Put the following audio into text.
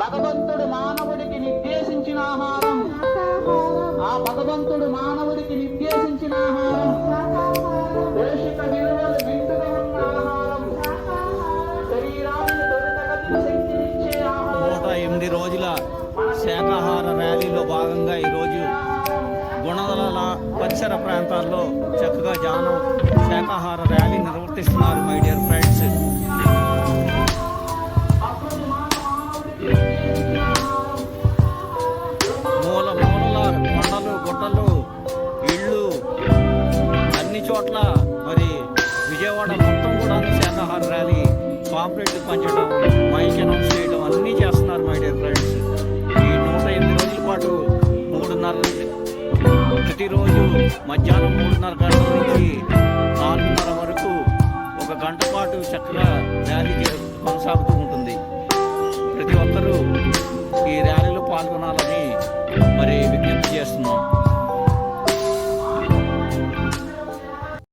భగవంతుడు మానవుడికి నిర్దేశించిన ఆహారం. ఆ భగవంతుడు మానవుడికి నిర్దేశించిన ఆహారం. పోషక విలువలు మెండుగా ఉన్న ఆహారం. శరీరానికి శక్తినిచ్చే ఆహారం. నూట ఎనిమిది రోజుల శాకాహార ర్యాలీలో భాగంగా ఈరోజు గుణదల పరిసర ప్రాంతాల్లో చక్కగా జానం శాకాహార ర్యాలీ నిర్వర్తిస్తున్నారు మై డియర్ చోట్ల మరి విజయవాడ మొత్తం కూడా శాకాహార ర్యాలీ పాంప్లెట్లు పంచడం మైక్ అనౌన్స్ చేయడం అన్నీ చేస్తున్నారు మై డియర్ ఫ్రెండ్స్ ఈ నూట ఎనిమిది రోజుల పాటు మూడున్నర ప్రతిరోజు మధ్యాహ్నం మూడున్నర గంటల నుంచి నాలుగున్నర వరకు ఒక గంట పాటు చక్కగా ర్యాలీ కొనసాగుతూ ఉంటుంది. ప్రతి ఒక్కరూ ఈ ర్యాలీలో పాల్గొనాలని మరి